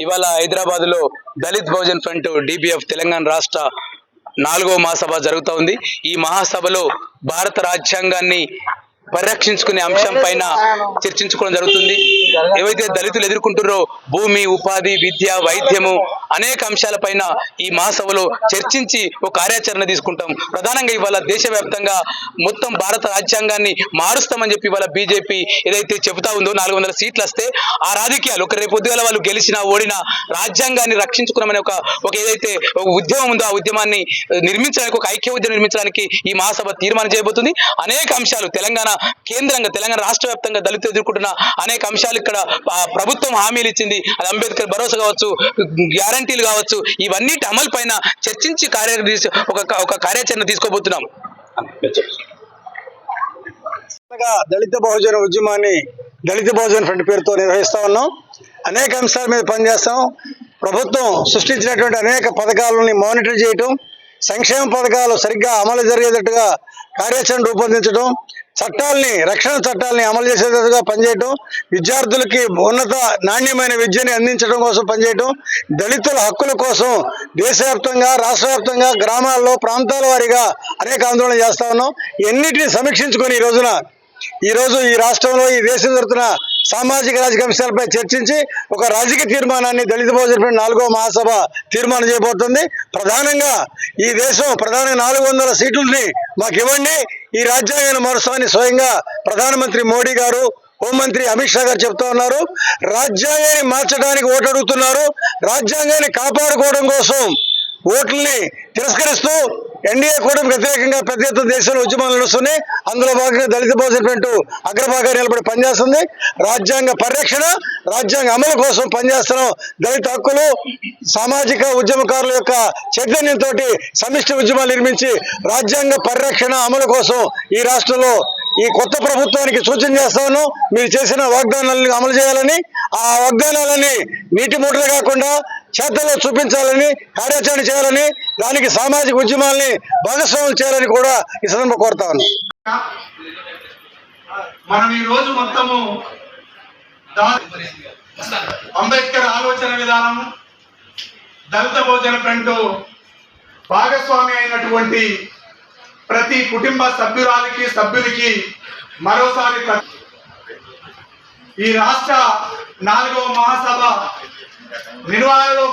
ఇవాళ హైదరాబాద్లో Dalit Bahujan front DBF Telangana రాష్ట్ర నాలుగో మహాసభ జరుగుతూ ఉంది ఈ మహాసభలో భారత రాజ్యాంగాన్ని పరిరక్షించుకునే అంశం పైన చర్చించుకోవడం జరుగుతుంది. ఏవైతే దళితులు ఎదుర్కొంటున్నారో భూమి ఉపాధి విద్య వైద్యము అనేక అంశాలపైన ఈ మహాసభలో చర్చించి ఒక కార్యాచరణ తీసుకుంటాం. ప్రధానంగా ఇవాళ దేశవ్యాప్తంగా మొత్తం భారత రాజ్యాంగాన్ని మారుస్తామని చెప్పి ఇవాళ బీజేపీ ఏదైతే చెబుతా ఉందో నాలుగు వందల సీట్లు వస్తే ఆ రాజకీయాలు ఒక రేపు పొద్దుగాల వాళ్ళు గెలిచినా ఓడినా రాజ్యాంగాన్ని రక్షించుకున్నామనే ఒక ఒక ఏదైతే ఒక ఉద్యమం ఉందో ఆ ఉద్యమాన్ని నిర్మించడానికి ఒక ఐక్య ఉద్యమం నిర్మించడానికి ఈ మహాసభ తీర్మానం చేయబోతుంది. అనేక అంశాలు తెలంగాణ కేంద్రంగా తెలంగాణ రాష్ట్ర వ్యాప్తంగా దళితులు ఎదుర్కొంటున్న అనేక అంశాలు ఇక్కడ ప్రభుత్వం హామీలు ఇచ్చింది. అది అంబేద్కర్ భరోసా కావచ్చు గ్యారంటీలు కావచ్చు ఇవన్నిటి అమలు పైన చర్చించి కార్య ఒక ఒక కార్యాచరణ తీసుకోబోతున్నాం. దళిత బహుజన ఉద్యమాన్ని దళిత బహుజన ఫ్రంట్ పేరుతో నిర్వహిస్తా ఉన్నాం. అనేక అంశాల మీద పనిచేస్తాం. ప్రభుత్వం సృష్టించినటువంటి అనేక పథకాలని మానిటర్ చేయటం సంక్షేమ పథకాలు సరిగ్గా అమలు జరిగేటట్టుగా కార్యాచరణ రూపొందించడం చట్టాలని రక్షణ చట్టాలని అమలు చేసేటట్టుగా పనిచేయటం విద్యార్థులకి ఉన్నత నాణ్యమైన విద్యని అందించడం కోసం పనిచేయటం దళితుల హక్కుల కోసం దేశవ్యాప్తంగా రాష్ట్ర వ్యాప్తంగా గ్రామాల్లో ప్రాంతాల వారీగా అనేక ఆందోళన చేస్తా ఉన్నాం. ఎన్నిటిని సమీక్షించుకొని ఈ రోజున ఈ రోజు ఈ రాష్ట్రంలో ఈ దేశం జరుగుతున్న సామాజిక రాజకీయ అంశాలపై చర్చించి ఒక రాజకీయ తీర్మానాన్ని దళిత బహుజన నాలుగో మహాసభ తీర్మానం చేయబోతుంది. ప్రధానంగా ఈ దేశం ప్రధానంగా నాలుగు వందల సీట్లని మాకు ఇవ్వండి. ఈ రాజ్యాంగాన్ని మారుస్తామని స్వయంగా ప్రధానమంత్రి మోడీ గారు హోంమంత్రి అమిత్ షా గారు చెప్తా ఉన్నారు. రాజ్యాంగాన్ని మార్చడానికి ఓటు అడుగుతున్నారు రాజ్యాంగాన్ని కాపాడుకోవడం కోసం ఓట్లని తిరస్కరిస్తూ ఎన్డీఏ కూడా వ్యతిరేకంగా పెద్ద ఎత్తున దేశంలో ఉద్యమాలు నడుస్తున్నాయి. అందులో భాగంగా దళిత బహుజన ఫ్రంట్ అగ్రభాగా నిలబడి పనిచేస్తుంది. రాజ్యాంగ పరిరక్షణ రాజ్యాంగ అమలు కోసం పనిచేస్తున్నాం దళిత హక్కులు సామాజిక ఉద్యమకారుల యొక్క చైతన్యంతో సమిష్టి ఉద్యమాలు నిర్మించి రాజ్యాంగ పరిరక్షణ అమలు కోసం ఈ రాష్ట్రంలో ఈ కొత్త ప్రభుత్వానికి సూచన చేస్తాను మీరు చేసిన వాగ్దానాలను అమలు చేయాలని. ఆ వాగ్దానాలని నీటి మూటలు కాకుండా చేతల్లో చూపించాలని కార్యాచరణ చేయాలని దానికి సామాజిక ఉద్యమాల్ని భాగస్వామ్యం చేయాలని కూడా ఈ సందర్భంగా కోరుతా మనం ఈ రోజు మొత్తము అంబేద్కర్ ఆలోచన విధానం దళిత భోజన ఫ్రంట్ భాగస్వామి అయినటువంటి ప్రతి కుటుంబ సభ్యురాలికి సభ్యులకి మరోసారి ఈ రాష్ట్ర నాలుగవ మహాసభ నిర్వహణలో